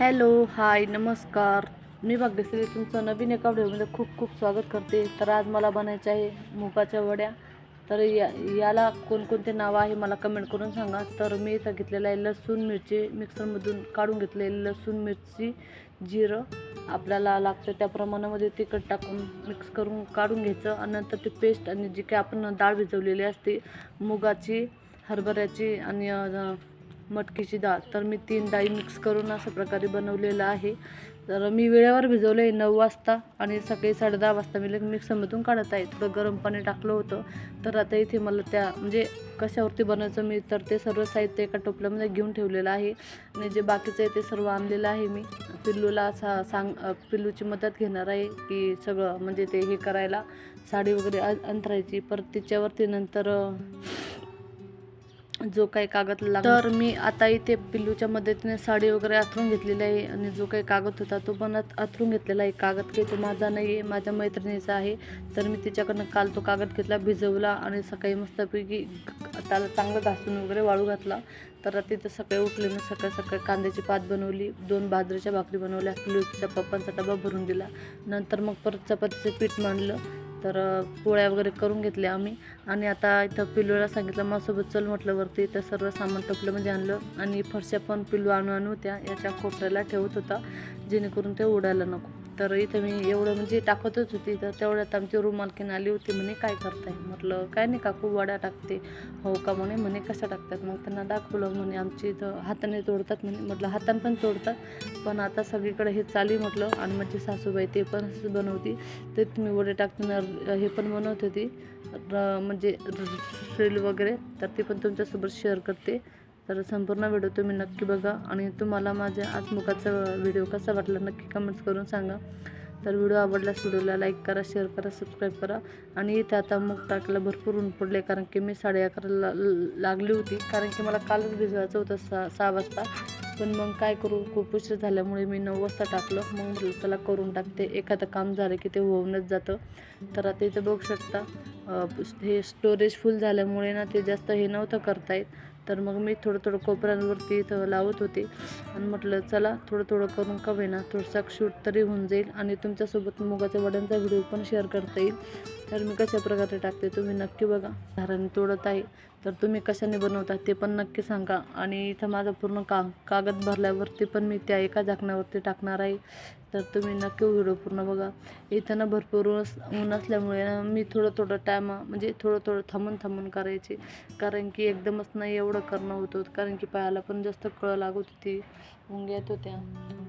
Hello hi नमस्कार. मी भाग्यश्री तुमचं नवीन एका व्हिडिओमध्ये खूप खूप स्वागत करते. तर आज मला बनायचं आहे मुगाच्या वड्या. तर या याला कोणकोणते नावं आहे मला कमेंट करून सांगा. तर मी इथं घेतलेलं आहे लसूण मिरची. मिक्सरमधून काढून घेतलेली लसूण मिरची जिरं. आपल्याला लागतं त्या प्रमाणामध्ये तिखट टाकून मिक्स करून काढून घ्यायचं. आणि नंतर ती पेस्ट आणि जी काही आपण डाळ भिजवलेली असते मुगाची हरभऱ्याची आणि मटकीची डाळ तर मी तीन डाळी मिक्स करून अशा प्रकारे बनवलेलं आहे. तर मी वेळेवर भिजवलं आहे नऊ वाजता आणि सकाळी साडे दहा वाजता मी लगेच मिक्सरमधून काढत आहे. थोडं गरम पाणी टाकलं होतं. तर आता इथे मला त्या म्हणजे कशावरती बनवायचं मी तर ते सर्व साहित्य एका टोपल्यामध्ये घेऊन ठेवलेलं आहे. आणि जे बाकीचं आहे ते सर्व आणलेलं आहे मी. पिल्लूला सा सांग पिल्लूची मदत घेणार आहे की सगळं म्हणजे ते हे करायला साडी वगैरे अंतरायची परत तिच्यावरती नंतर जो काही कागद लागला. तर मी आता इथे पिल्लूच्या मदतीने साडी वगैरे अथरून घेतलेली आहे आणि जो काही कागद होता तो पण आथरून अथरून घेतलेला आहे. कागद काही तो माझा नाही आहे माझ्या मैत्रिणीचा आहे. तर मी तिच्याकडनं काल तो कागद घेतला भिजवला आणि सकाळी मस्तपैकी त्याला चांगलं घासून वगैरे वाळू घातला. तर तिथं सकाळी उठले मी सकाळी सकाळी कांद्याची पात बनवली दोन बाजरीच्या भाकरी बनवल्या पिल्लूच्या पप्पांचा डबा भरून दिला. नंतर मग परत चपातीचं पीठ मांडलं. तर पोळ्या वगैरे करून घेतल्या आम्ही. आणि आता इथं पिल्लूला सांगितलं माझ्यासोबत चल म्हटलं वरती. तर सर्व सामान टपल्यामध्ये म्हणजे आणलं. आणि फरशा पण पिल्लू आणू आणू त्या याच्या कोपऱ्याला ठेवत होता. जेणेकरून ते उडायला नको. तर इथं मी एवढं म्हणजे टाकतच होती तर तेवढ्यात आमची रूम मालकीन आली होती म्हणे काय करताय? म्हटलं काय नाही काकू वड्या टाकते. हो का? म्हणे म्हणे कशा टाकतात? मग त्यांना दाखवलं म्हणे आमची इथं हाताने तोडतात म्हणे. म्हटलं हाताने पण तोडतात पण आता सगळीकडे हे चाली म्हटलं आणि माझी सासूबाई ते पण असंच बनवती ते तुम्ही वडे टाकताना हे पण बनवत होती र म्हणजे रील वगैरे तर ते पण तुमच्यासोबत शेअर करते. तर संपूर्ण व्हिडिओ तुम्ही नक्की बघा आणि तुम्हाला माझ्या आत्मुखाचा व्हिडिओ कसा वाटला नक्की कमेंट्स करून सांगा. तर व्हिडिओ आवडल्यास व्हिडिओला लाईक करा शेअर करा सबस्क्राईब करा आणि इथे आता मूग टाकायला भरपूर ऊन पडले कारण की मी साडे अकराला लागली होती. कारण की मला कालच भिजवायचं होतं सहा सहा वाजता. पण मग काय करू खूप उशीर झाल्यामुळे मी नऊ वाजता टाकलं. मग म्हटलं त्याला करून टाकते. एखादं काम झालं की ते होऊनच जातं. तर आता इथे बघू शकता हे स्टोरेज फुल झाल्यामुळे ना ते जास्त हे नव्हतं करता येत. तर मग मी थोडं थोडं कोपऱ्यांवरती इथं लावत होते. आणि म्हटलं चला थोडं थोडं करून का होईना थोडंसं शूट तरी होऊन जाईल आणि तुमच्यासोबत मुगाच्या वड्यांचा व्हिडिओ पण शेअर करता येईल. तर मी कशा प्रकारे टाकते तुम्ही नक्की बघा. धाराने तोडत आहे. तर तुम्ही कशाने बनवता ते पण नक्की सांगा. आणि इथं माझं पूर्ण का कागद भरल्यावरती पण मी त्या एका झाकणावरती टाकणार आहे. तर तुम्ही नक्की व्हिडिओ पूर्ण बघा. इथं ना भरपूर ऊन ऊन असल्यामुळे ना मी थोडं थोडं टायमा म्हणजे थोडं थोडं थांबून थांबून करायचे. कारण की एकदमच नाही एवढं करणं होतं. कारण की पायाला पण जास्त कळ लागत होती. मुंग्या येत होत्या.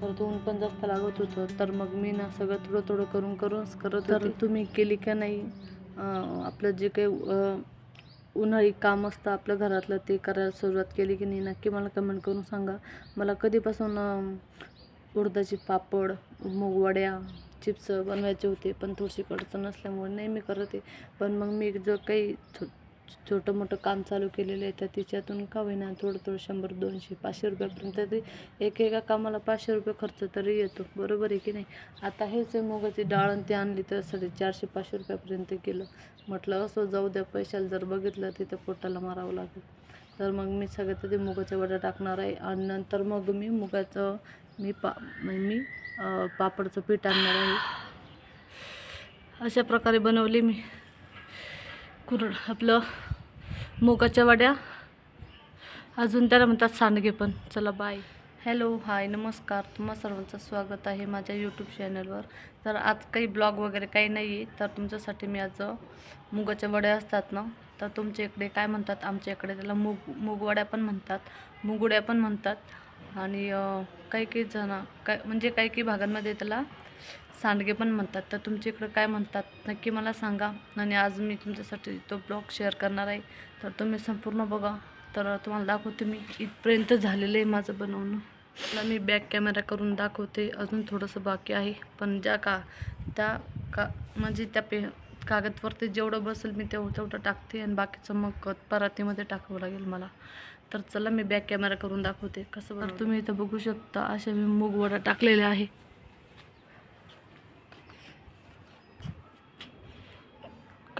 परत ऊन पण जास्त लागत होतं. तर मग मी ना सगळं थोडं थोडं करून करूनच करत तर तुम्ही केली का नाही? आपलं जे काही उन्हाळी काम असतं आपल्या घरातलं ते करायला सुरुवात केली की नाही? नक्की मला कमेंट करून सांगा. मला कधीपासून उडदाची पापड मूगवड्या चिप्स बनवायचे होते पण थोडीशी अडचण नसल्यामुळे नाही मी करत आहे. पण मग मी जो काही छोटं मोठं काम चालू केलेलं आहे तर तिच्यातून का होईना थोडं थोडं शंभर दोनशे पाचशे रुपयापर्यंत तरी एक एका कामाला पाचशे रुपये खर्च तरी येतो. बरोबर आहे की नाही? आता हेच आहे मुगाची डाळ आणि ते आणली तर साडे चारशे पाचशे रुपयापर्यंत केलं म्हटलं असं जाऊ द्या पैशाला जर बघितलं तिथं पोटाला मारावं लागेल. तर मग मी सगळ्यात आधी मुगाच्या वड्या टाकणार आहे आणि नंतर मग मी मुगाचं मी पा म्हणजे मी पापडचं पीठ आणणार आहे. अशा प्रकारे बनवली मी. कुर आपलं मुगाच्या वड्या. अजून त्याला म्हणतात सांडगे पण. चला बाय हॅलो हाय नमस्कार. तुम्हा सर्वांचं स्वागत आहे माझ्या यूट्यूब चॅनलवर तर आज काही ब्लॉग वगैरे काही नाही आहे तर तुमच्यासाठी मी आज मुगाच्या वड्या असतात ना तर तुमच्या इकडे काय म्हणतात? आमच्या इकडे त्याला मूग मुगवड्या पण म्हणतात मुगवड्या पण म्हणतात. आणि काही काही जण काय म्हणजे काही काही भागांमध्ये त्याला सांडगे पण म्हणतात. तर तुमच्या इकडं काय म्हणतात? नक्की मला सांगा. आणि आज मी तुमच्यासाठी तो ब्लॉग शेअर करणार आहे. तर तुम्ही संपूर्ण बघा. तर तुम्हाला दाखवते मी. इथपर्यंत झालेलं आहे माझं बनवणं. मला मी बॅक कॅमेरा करून दाखवते. अजून थोडंसं बाकी आहे. पण ज्या का त्या का म्हणजे त्या पे कागदवरती जेवढं बसेल मी तेवढं तेवढं टाकते. आणि बाकीचं मग परातीमध्ये टाकावं लागेल मला. तर चला मी बॅक कॅमेरा करून दाखवते. कसं तर तुम्ही इथं बघू शकता. अशा मी मूग वडा टाकलेल्या आहे.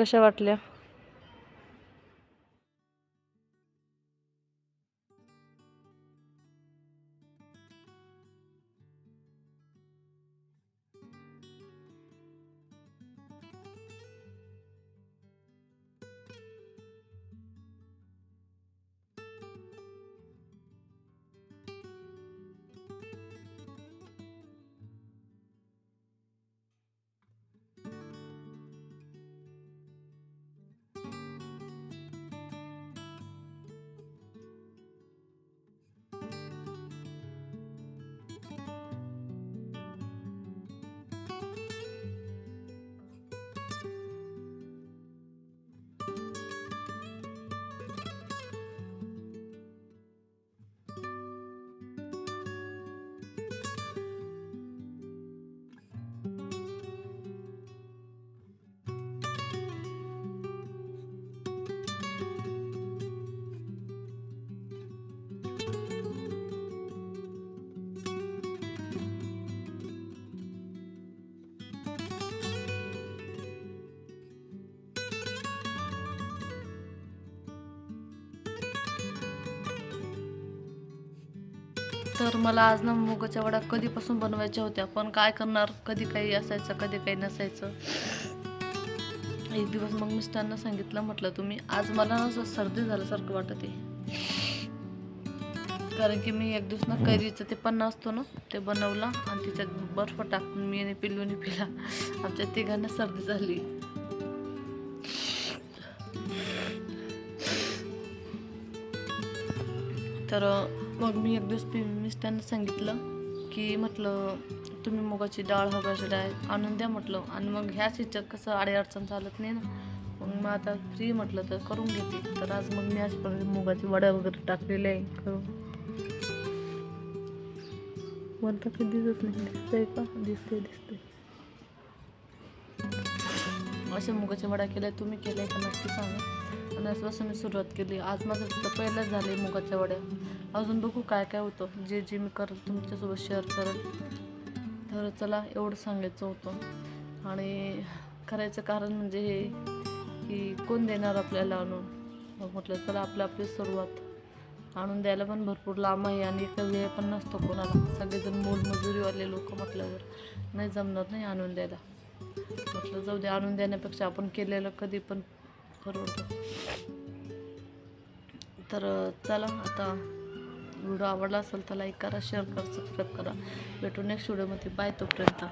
कशा वाटल्या? तर मला आज ना मुगाच्या वड्या कधीपासून बनवायच्या होत्या पण काय करणार? कधी काही असायचं कधी काही नसायचं. एक दिवस मग मिस्टरांना सांगितलं म्हटलं तुम्ही आज मला ना असं सर्दी झाल्यासारखं वाटत आहे कारण की मी एक दिवस ना कैरीचं ते पन्ना असतो ना ते बनवला आणि त्याच्यात बर्फ टाकून मी आणि पिल्लूनी पिला आमच्या तिघांना सर्दी झाली. तर मग मी एक दिवस पि- मिस्टरांना सांगितलं की म्हटलं तुम्ही मुगाची डाळ हरभऱ्याची डाळ आणून द्या म्हटलं. आणि मग ह्याच ह्याच्यात कसं अडीअडचण चालत नाही ना. मग मग आता फ्री म्हटलं तर करून घेते. तर आज मग मी आजपर्यंत मुगाची वड्या वगैरे टाकलेल्या आहे करून. वरता काही दिसत नाही. दिसतंय का? दिसते दिसते अशा मुगाच्या वड्या केल्या तुम्ही केल्या का नक्की सांगा. आणि असं मी सुरुवात केली. आज माझं तर पहिल्याच झाले मुगाच्या वड्या. अजून बघू काय काय होतं. जे जे मी करत तुमच्यासोबत शेअर करत. तर चला एवढं सांगायचं होतं. आणि करायचं कारण म्हणजे हे की कोण देणार आपल्याला आणून? मग म्हटलं चला आपलं आपली सुरुवात. आणून द्यायला पण भरपूर लांब आहे आणि एका वेळ पण नसतो कोणाला. सगळेजण मोलमजुरीवाले लोक म्हटल्यावर. नाही जमणार नाही आणून द्यायला. म्हटलं जाऊ दे आणून देण्यापेक्षा आपण केलेलं कधी पण परवडतं. तर चला आता व्हिडिओ आवडला असेल तर लाईक करा शेअर करा सबस्क्राईब करा. भेटू नेक्स्ट व्हिडिओमध्ये बाय तोपर्यंत.